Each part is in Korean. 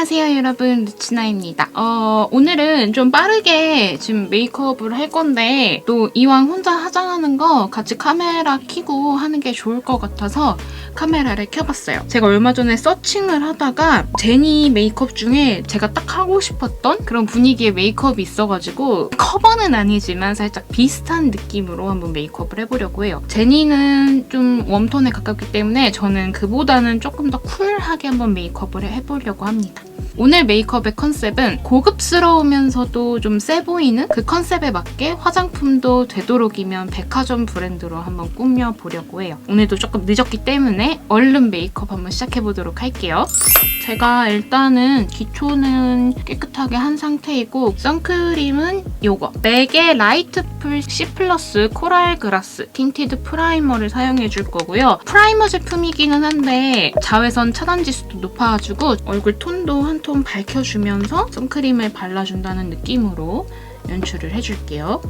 안녕하세요 여러분 루치나입니다. 어, 오늘은 좀 빠르게 지금 메이크업을 할 건데 또 이왕 혼자 화장하는 거 같이 카메라 켜고 하는 게 좋을 것 같아서 카메라를 켜봤어요. 제가 얼마 전에 서칭을 하다가 제니 메이크업 중에 제가 딱 하고 싶었던 그런 분위기의 메이크업이 있어가지고 커버는 아니지만 살짝 비슷한 느낌으로 한번 메이크업을 해보려고 해요. 제니는 좀 웜톤에 가깝기 때문에 저는 그보다는 조금 더 쿨하게 한번 메이크업을 해보려고 합니다. 오늘 메이크업의 컨셉은 고급스러우면서도 좀 세 보이는 그 컨셉에 맞게 화장품도 되도록이면 백화점 브랜드로 한번 꾸며보려고 해요. 오늘도 조금 늦었기 때문에 얼른 메이크업 한번 시작해보도록 할게요. 제가 일단은 기초는 깨끗하게 한 상태이고 선크림은 요거 맥의 라이트풀 C 플러스 코랄 그라스 틴티드 프라이머를 사용해줄 거고요. 프라이머 제품이기는 한데 자외선 차단 지수도 높아가지고 얼굴 톤도 한 톤 밝혀주면서 선크림을 발라준다는 느낌으로 연출을 해줄게요.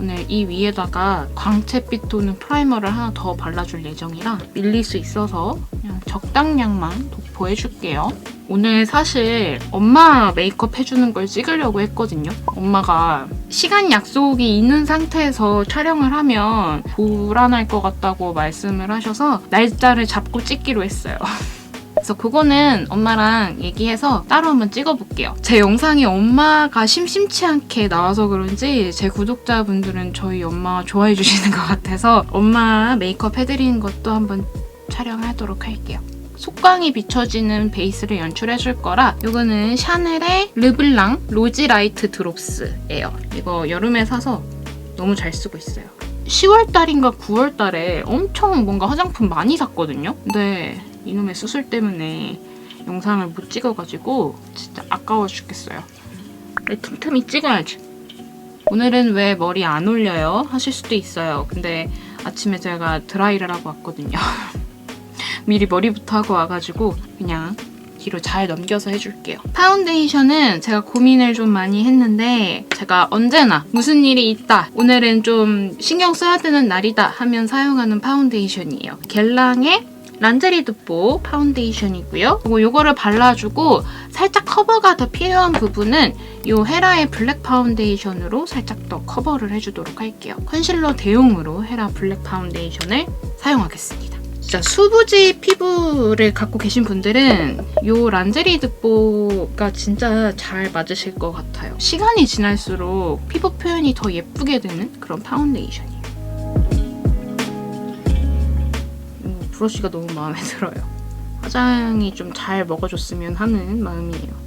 오늘 이 위에다가 광채빛 도는 프라이머를 하나 더 발라줄 예정이라 밀릴 수 있어서 그냥 적당량만 도포해줄게요. 오늘 사실 엄마 메이크업 해주는 걸 찍으려고 했거든요. 엄마가 시간 약속이 있는 상태에서 촬영을 하면 불안할 것 같다고 말씀을 하셔서 날짜를 잡고 찍기로 했어요. 그래서 그거는 엄마랑 얘기해서 따로 한번 찍어볼게요. 제 영상이 엄마가 심심치 않게 나와서 그런지 제 구독자분들은 저희 엄마 좋아해 주시는 것 같아서 엄마 메이크업 해드리는 것도 한번 촬영하도록 할게요. 속광이 비춰지는 베이스를 연출해 줄 거라 이거는 샤넬의 르블랑 로지 라이트 드롭스예요. 이거 여름에 사서 너무 잘 쓰고 있어요. 10월달인가 9월달에 엄청 뭔가 화장품 많이 샀거든요. 근데 이놈의 수술 때문에 영상을 못 찍어가지고 진짜 아까워 죽겠어요. 내 틈틈이 찍어야지. 오늘은 왜 머리 안 올려요? 하실 수도 있어요. 근데 아침에 제가 드라이를 하고 왔거든요. 미리 머리부터 하고 와가지고 그냥 뒤로 잘 넘겨서 해줄게요. 파운데이션은 제가 고민을 좀 많이 했는데 제가 언제나 무슨 일이 있다 오늘은 좀 신경 써야 되는 날이다 하면 사용하는 파운데이션이에요. 겔랑의 란제리드뽀 파운데이션이고요. 그리고 이거를 발라주고 살짝 커버가 더 필요한 부분은 이 헤라의 블랙 파운데이션으로 살짝 더 커버를 해주도록 할게요. 컨실러 대용으로 헤라 블랙 파운데이션을 사용하겠습니다. 진짜 수부지 피부를 갖고 계신 분들은 이 란제리드뽀가 진짜 잘 맞으실 것 같아요. 시간이 지날수록 피부 표현이 더 예쁘게 되는 그런 파운데이션이에요. 음, 브러쉬가 너무 마음에 들어요. 화장이 좀 잘 먹어줬으면 하는 마음이에요.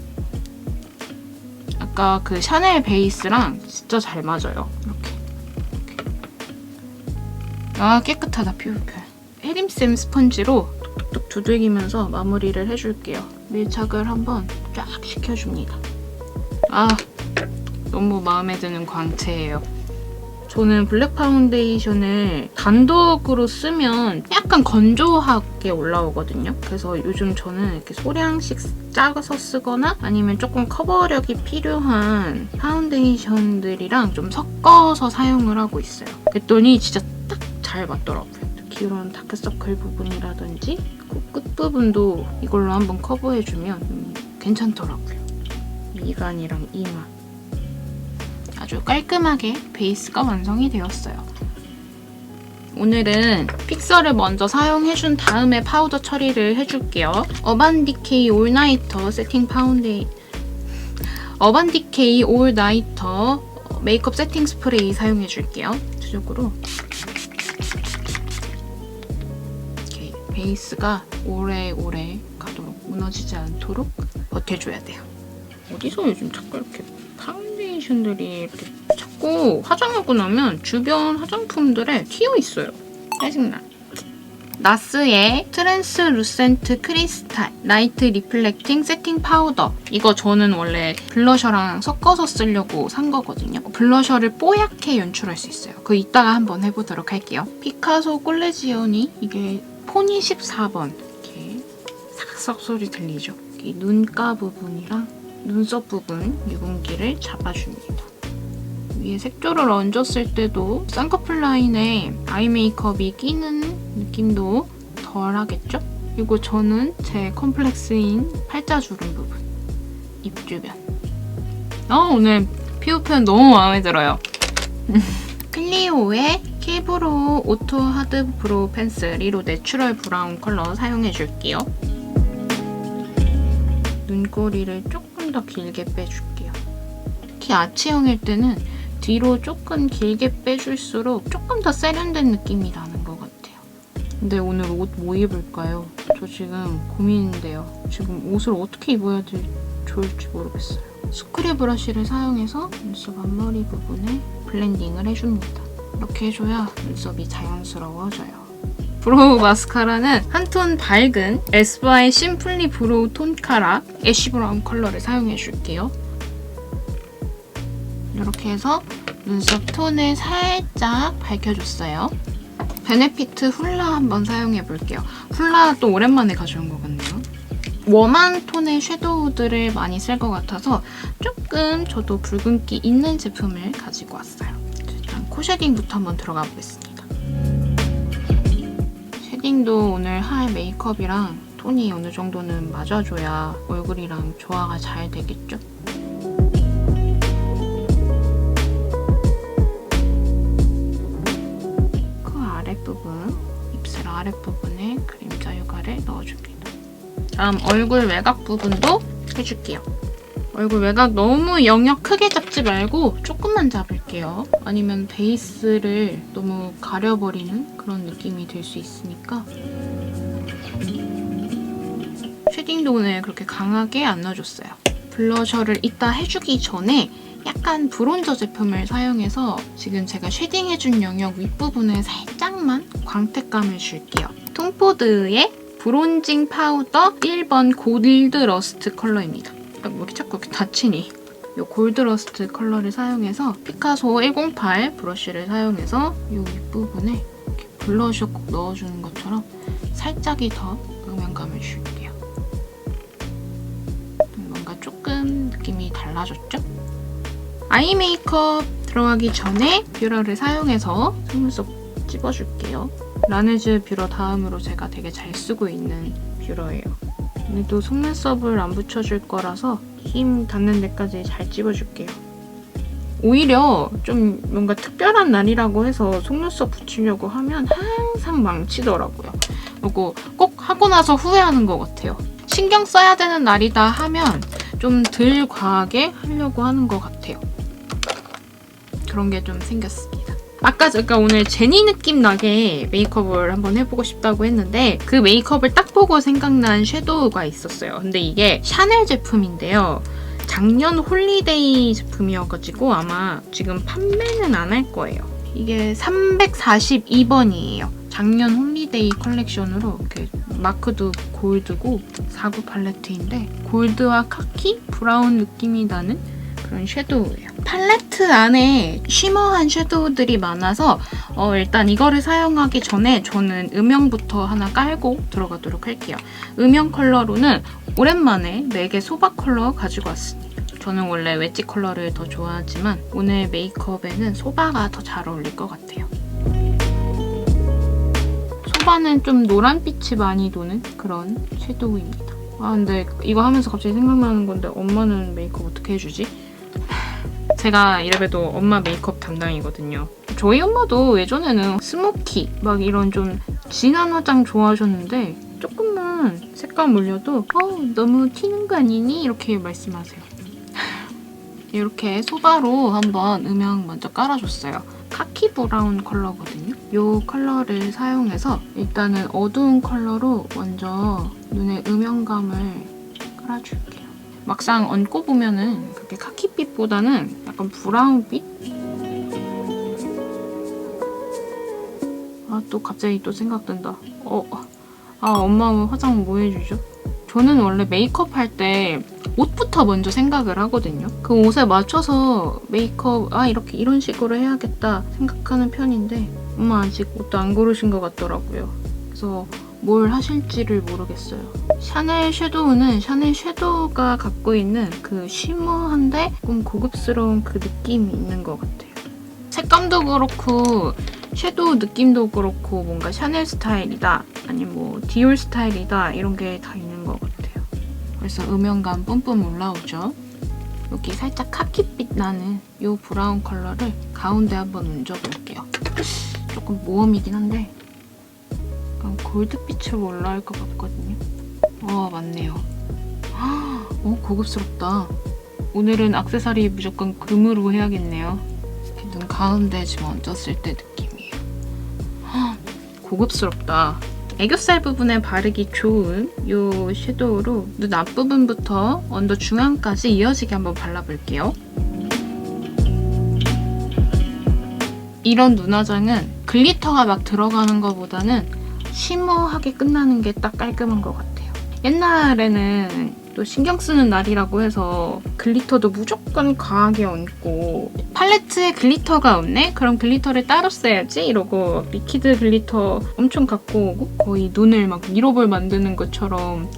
아까 그 샤넬 베이스랑 진짜 잘 맞아요. 이렇게. 아 깨끗하다 피부 표현. 해림쌤 스펀지로 톡톡 두들기면서 마무리를 해줄게요. 밀착을 한번 쫙 시켜줍니다. 아, 너무 마음에 드는 광채예요. 저는 블랙 파운데이션을 단독으로 쓰면 약간 건조하게 올라오거든요. 그래서 요즘 저는 이렇게 소량씩 짜서 쓰거나 아니면 조금 커버력이 필요한 파운데이션들이랑 좀 섞어서 사용을 하고 있어요. 그랬더니 진짜 딱 잘 맞더라고요. 이런 다크서클 부분이라든지 그 끝부분도 이걸로 한번 커버해주면 음, 괜찮더라고요. 미간이랑 이마. 아주 깔끔하게 베이스가 완성이 되었어요. 오늘은 픽서를 먼저 사용해준 다음에 파우더 처리를 해줄게요. 어반디케이 올나이터 세팅 파운데이 어반디케이 올나이터 메이크업 세팅 스프레이 사용해줄게요. 전적으로 베이스가 오래오래 가도록 무너지지 않도록 버텨줘야 돼요. 어디서 요즘 자꾸 이렇게 파운데이션들이 이렇게 자꾸 화장하고 나면 주변 화장품들에 튀어 있어요. 짜증나. 나스의 트랜스루센트 크리스탈 라이트 리플렉팅 세팅 파우더 이거 저는 원래 블러셔랑 섞어서 쓰려고 산 거거든요. 블러셔를 뽀얗게 연출할 수 있어요. 그거 이따가 한번 해보도록 할게요. 피카소 콜레지오니 이게 포니 14번 이렇게 삭삭 소리 들리죠? 이 눈가 부분이랑 눈썹 부분 유분기를 잡아줍니다. 위에 색조를 얹었을 때도 쌍꺼풀 라인에 아이 메이크업이 끼는 느낌도 덜 하겠죠? 그리고 저는 제 컴플렉스인 팔자주름 부분, 입 주변. 어, 오늘 피부 표현 너무 마음에 들어요. 클리오의 킬브로우 오토 하드 브로우 펜슬 리로 내추럴 브라운 컬러 사용해 줄게요. 눈꼬리를 조금 더 길게 빼줄게요. 특히 아치형일 때는 뒤로 조금 길게 빼줄수록 조금 더 세련된 느낌이 나는 것 같아요. 근데 오늘 옷 뭐 입을까요? 저 지금 고민인데요. 지금 옷을 어떻게 입어야 될- 좋을지 모르겠어요. 스크류 브러쉬를 사용해서 눈썹 앞머리 부분에 블렌딩을 해줍니다. 이렇게 해줘야 눈썹이 자연스러워져요. 브로우 마스카라는 한 톤 밝은 에스쁘아의 심플리 브로우 톤 카라 애쉬 브라운 컬러를 사용해 줄게요. 이렇게 해서 눈썹 톤을 살짝 밝혀줬어요. 베네피트 훌라 한번 사용해 볼게요. 훌라 또 오랜만에 가져온 것 같네요. 웜한 톤의 섀도우들을 많이 쓸 것 같아서 조금 저도 붉은기 있는 제품을 가지고 왔어요. 코 쉐딩부터 한번 들어가 보겠습니다. 쉐딩도 오늘 할 메이크업이랑 톤이 어느 정도는 맞아줘야 얼굴이랑 조화가 잘 되겠죠? 코 아랫부분, 입술 아랫부분에 그림자 효과를 넣어줍니다. 다음 얼굴 외곽 부분도 해줄게요. 얼굴 외곽 너무 영역 크게 잡지 말고 조금만 잡을게요. 아니면 베이스를 너무 가려버리는 그런 느낌이 들 수 있으니까 쉐딩도 오늘 그렇게 강하게 안 넣어줬어요. 블러셔를 이따 해주기 전에 약간 브론저 제품을 사용해서 지금 제가 쉐딩해준 영역 윗부분에 살짝만 광택감을 줄게요. 톰포드의 브론징 파우더 1번 골드 러스트 컬러입니다. 아, 왜 이렇게 자꾸 이렇게 다치니? 이 골드 러스트 컬러를 사용해서 피카소 108 브러쉬를 사용해서 이 윗부분에 이렇게 블러셔 꼭 넣어주는 것처럼 살짝이 더 음영감을 줄게요. 뭔가 조금 느낌이 달라졌죠? 아이 메이크업 들어가기 전에 뷰러를 사용해서 속눈썹 찝어줄게요. 라네즈 뷰러 다음으로 제가 되게 잘 쓰고 있는 뷰러예요. 오늘도 속눈썹을 안 붙여줄 거라서 힘 닿는 데까지 잘 찝어줄게요. 오히려 좀 뭔가 특별한 날이라고 해서 속눈썹 붙이려고 하면 항상 망치더라고요. 그리고 꼭 하고 나서 후회하는 것 같아요. 신경 써야 되는 날이다 하면 좀 덜 과하게 하려고 하는 것 같아요. 그런 게 좀 생겼습니다. 아까 제가 오늘 제니 느낌 나게 메이크업을 한번 해보고 싶다고 했는데 그 메이크업을 딱 보고 생각난 섀도우가 있었어요. 근데 이게 샤넬 제품인데요. 작년 홀리데이 제품이어가지고 아마 지금 판매는 안 할 거예요. 이게 342번이에요. 작년 홀리데이 컬렉션으로 이렇게 마크도 골드고 49 팔레트인데 골드와 카키, 브라운 느낌이 나는 그런 섀도우예요. 팔레트 안에 쉬머한 섀도우들이 많아서 어, 일단 이거를 사용하기 전에 저는 음영부터 하나 깔고 들어가도록 할게요. 음영 컬러로는 오랜만에 4개 소박 컬러 가지고 왔습니다. 저는 원래 웨지 컬러를 더 좋아하지만 오늘 메이크업에는 소바가 더 잘 어울릴 것 같아요. 소바는 좀 노란빛이 많이 도는 그런 섀도우입니다. 아 근데 이거 하면서 갑자기 생각나는 건데 엄마는 메이크업 어떻게 해주지? 제가 이래봬도 엄마 메이크업 담당이거든요. 저희 엄마도 예전에는 스모키 막 이런 좀 진한 화장 좋아하셨는데 조금만 색감 올려도 어 너무 튀는 거 아니니? 이렇게 말씀하세요. 이렇게 소바로 한번 음영 먼저 깔아줬어요. 카키 브라운 컬러거든요. 이 컬러를 사용해서 일단은 어두운 컬러로 먼저 눈에 음영감을 깔아줄게요. 막상 얹고 보면은 그렇게 카키빛보다는 약간 브라운빛? 아, 또 갑자기 또 생각된다. 어, 아, 엄마 화장 뭐 해주죠? 저는 원래 메이크업 할 때 옷부터 먼저 생각을 하거든요. 그 옷에 맞춰서 메이크업, 아, 이렇게 이런 식으로 해야겠다 생각하는 편인데, 엄마 아직 옷도 안 고르신 것 같더라고요. 그래서 뭘 하실지를 모르겠어요. 샤넬 섀도우는 샤넬 섀도우가 갖고 있는 그 쉬머한데 조금 고급스러운 그 느낌이 있는 것 같아요. 색감도 그렇고 섀도우 느낌도 그렇고 뭔가 샤넬 스타일이다 아니면 뭐 디올 스타일이다 이런 게 다 있는 것 같아요. 그래서 음영감 뿜뿜 올라오죠. 여기 살짝 카키빛 나는 이 브라운 컬러를 가운데 한번 얹어볼게요. 조금 모험이긴 한데 골드빛으로 올라올 것 같거든요. 어 맞네요. 어 고급스럽다. 오늘은 악세사리 무조건 금으로 해야겠네요. 이렇게 눈 가운데 지금 얹었을 때 느낌이에요. 헉, 고급스럽다. 애교살 부분에 바르기 좋은 이 섀도우로 눈 앞부분부터 언더 중앙까지 이어지게 한번 발라볼게요. 이런 눈화장은 글리터가 막 들어가는 것보다는 쉬머하게 끝나는 게 딱 깔끔한 것 같아요. 옛날에는 또 신경 쓰는 날이라고 해서 글리터도 무조건 과하게 얹고 팔레트에 글리터가 없네? 그럼 글리터를 따로 써야지 이러고 리퀴드 글리터 엄청 갖고 오고 거의 눈을 막 미러볼 만드는 것처럼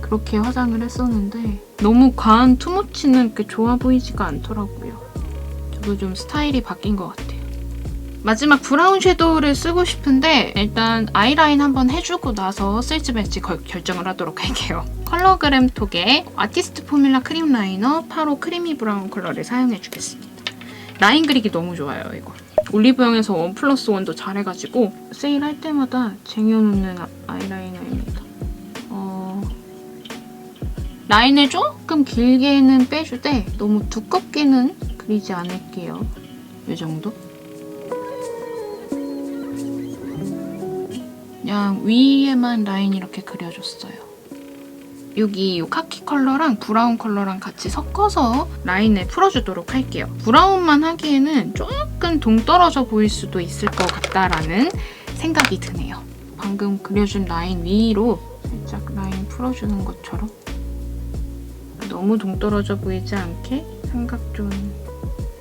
그렇게 화장을 했었는데 너무 과한 투머치는 그렇게 좋아 보이지가 않더라고요. 저도 좀 스타일이 바뀐 것 같아요. 마지막 브라운 섀도우를 쓰고 싶은데 일단 아이라인 한번 해주고 나서 쓸지 말지 걸- 결정을 하도록 할게요. 컬러그램 톡의 아티스트 포뮬라 크림 라이너 8호 크리미 브라운 컬러를 사용해 주겠습니다. 라인 그리기 너무 좋아요, 이거. 올리브영에서 원 플러스 원도 잘해가지고 세일할 때마다 쟁여놓는 아- 아이라이너입니다. 어... 라인을 조금 길게는 빼주되 너무 두껍게는 그리지 않을게요. 이 정도? 그냥 위에만 라인 이렇게 그려줬어요. 여기 이 카키 컬러랑 브라운 컬러랑 같이 섞어서 라인을 풀어주도록 할게요. 브라운만 하기에는 조금 동떨어져 보일 수도 있을 것 같다라는 생각이 드네요. 방금 그려준 라인 위로 살짝 라인 풀어주는 것처럼 너무 동떨어져 보이지 않게 삼각 좀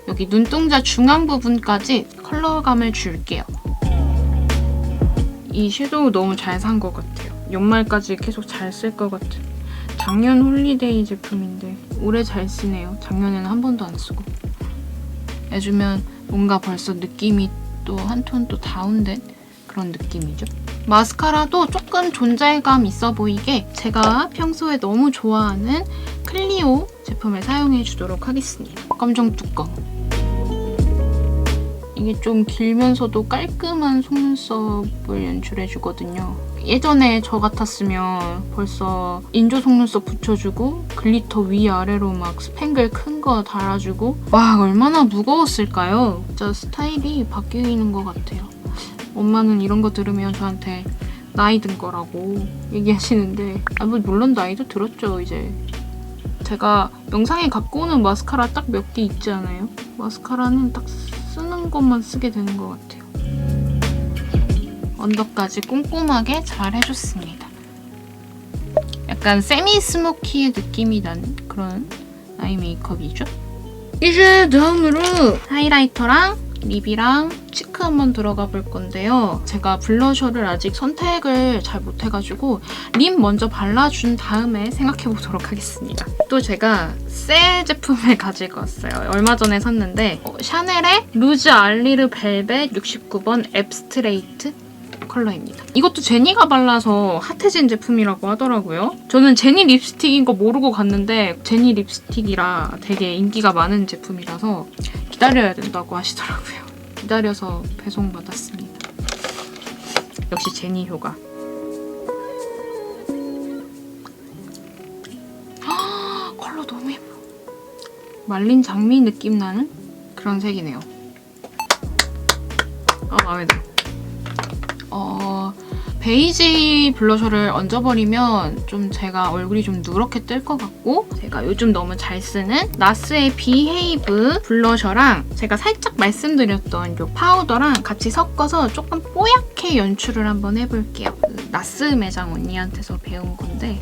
여기 눈동자 중앙 부분까지 컬러감을 줄게요. 이 섀도우 너무 잘 산 것 같아요. 연말까지 계속 잘 쓸 것 같은. 작년 홀리데이 제품인데 올해 잘 쓰네요. 작년에는 한 번도 안 쓰고. 해주면 뭔가 벌써 느낌이 또 한 톤 또 다운된 그런 느낌이죠. 마스카라도 조금 존재감 있어 보이게 제가 평소에 너무 좋아하는 클리오 제품을 사용해 주도록 하겠습니다. 검정 뚜껑. 이게 좀 길면서도 깔끔한 속눈썹을 연출해주거든요. 예전에 저 같았으면 벌써 인조 속눈썹 붙여주고 글리터 위아래로 막 스팽글 큰 거 달아주고 와 얼마나 무거웠을까요? 진짜 스타일이 바뀌는 것 같아요. 엄마는 이런 거 들으면 저한테 나이 든 거라고 얘기하시는데 아, 뭐 물론 나이도 들었죠 이제 제가 영상에 갖고 오는 마스카라 딱 몇 개 있지 않아요? 마스카라는 딱 쓰는 것만 쓰게 되는 것 같아요. 언더까지 꼼꼼하게 잘 해줬습니다. 약간 세미 스모키의 느낌이 나는 그런 아이 메이크업이죠. 이제 다음으로 하이라이터랑 립이랑 치크 한번 들어가 볼 건데요. 제가 블러셔를 아직 선택을 잘 못해가지고 립 먼저 발라준 다음에 생각해보도록 하겠습니다. 또 제가 새 제품을 가지고 왔어요. 얼마 전에 샀는데 어, 샤넬의 루즈 알리르 벨벳 69번 앱스트레이트 컬러입니다. 이것도 제니가 발라서 핫해진 제품이라고 하더라고요. 저는 제니 립스틱인 거 모르고 갔는데 제니 립스틱이라 되게 인기가 많은 제품이라서 기다려야 된다고 하시더라고요. 기다려서 배송받았습니다. 역시 제니 효과. 헉, 컬러 너무 예뻐. 말린 장미 느낌 나는 그런 색이네요. 아, 마음에 들어. 어, 베이지 블러셔를 얹어버리면 좀 제가 얼굴이 좀 누렇게 뜰 것 같고 제가 요즘 너무 잘 쓰는 나스의 비헤이브 블러셔랑 제가 살짝 말씀드렸던 이 파우더랑 같이 섞어서 조금 뽀얗게 연출을 한번 해볼게요. 그 나스 매장 언니한테서 배운 건데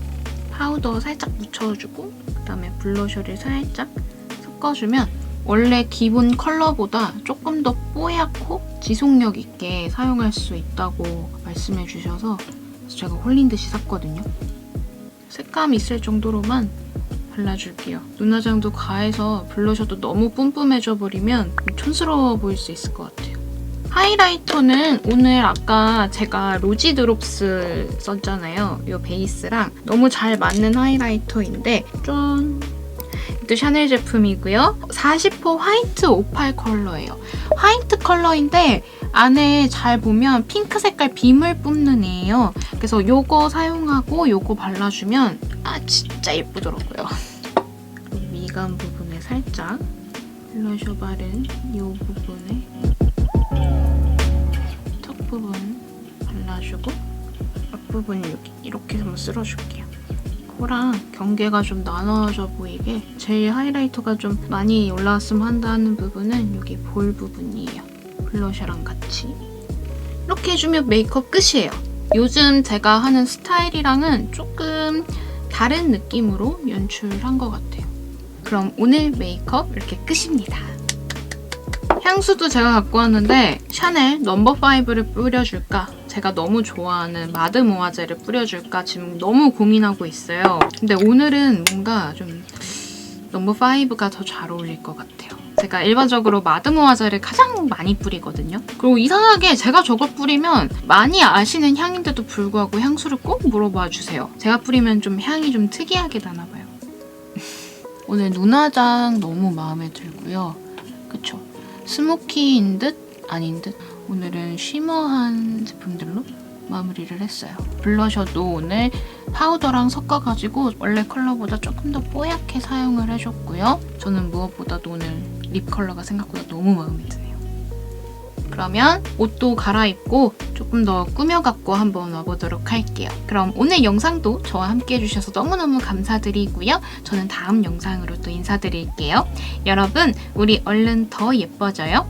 파우더 살짝 묻혀주고 그다음에 블러셔를 살짝 섞어주면 원래 기본 컬러보다 조금 더 뽀얗고 지속력 있게 사용할 수 있다고 말씀해 주셔서 제가 홀린 듯이 샀거든요. 색감 있을 정도로만 발라줄게요. 눈화장도 과해서 블러셔도 너무 뿜뿜해져 버리면 촌스러워 보일 수 있을 것 같아요. 하이라이터는 오늘 아까 제가 로지 드롭스 썼잖아요. 이 베이스랑 너무 잘 맞는 하이라이터인데 짠! 이것도 샤넬 제품이고요. 40호 화이트 오팔 컬러예요. 화이트 컬러인데 안에 잘 보면 핑크 색깔 빔을 뿜는 애예요. 그래서 요거 사용하고 요거 발라주면 아 진짜 예쁘더라고요. 미간 부분에 살짝 블러셔 바른 요 부분에 턱 부분 발라주고 앞부분 여기 이렇게 한번 쓸어줄게요. 코랑 경계가 좀 나눠져 보이게 제일 하이라이터가 좀 많이 올라왔으면 한다는 부분은 여기 볼 부분이에요. 블러셔랑 같이 이렇게 해주면 메이크업 끝이에요. 요즘 제가 하는 스타일이랑은 조금 다른 느낌으로 연출한 것 같아요. 그럼 오늘 메이크업 이렇게 끝입니다. 향수도 제가 갖고 왔는데 샤넬 넘버 5를 뿌려줄까? 제가 너무 좋아하는 마드모아젤을 뿌려줄까? 지금 너무 고민하고 있어요. 근데 오늘은 뭔가 좀 넘버 5가 더 잘 어울릴 것 같아요. 제가 일반적으로 마드모아젤을 가장 많이 뿌리거든요. 그리고 이상하게 제가 저걸 뿌리면 많이 아시는 향인데도 불구하고 향수를 꼭 물어봐 주세요. 제가 뿌리면 좀 향이 좀 특이하게 나나 봐요. 오늘 눈화장 너무 마음에 들고요. 그쵸? 스모키인 듯 아닌 듯 오늘은 쉬머한 제품들로 마무리를 했어요. 블러셔도 오늘 파우더랑 섞어가지고 원래 컬러보다 조금 더 뽀얗게 사용을 해줬고요. 저는 무엇보다도 오늘 립 컬러가 생각보다 너무 마음에 드네요. 그러면 옷도 갈아입고 조금 더 꾸며갖고 한번 와보도록 할게요. 그럼 오늘 영상도 저와 함께 해주셔서 너무너무 감사드리고요. 저는 다음 영상으로 또 인사드릴게요. 여러분, 우리 얼른 더 예뻐져요.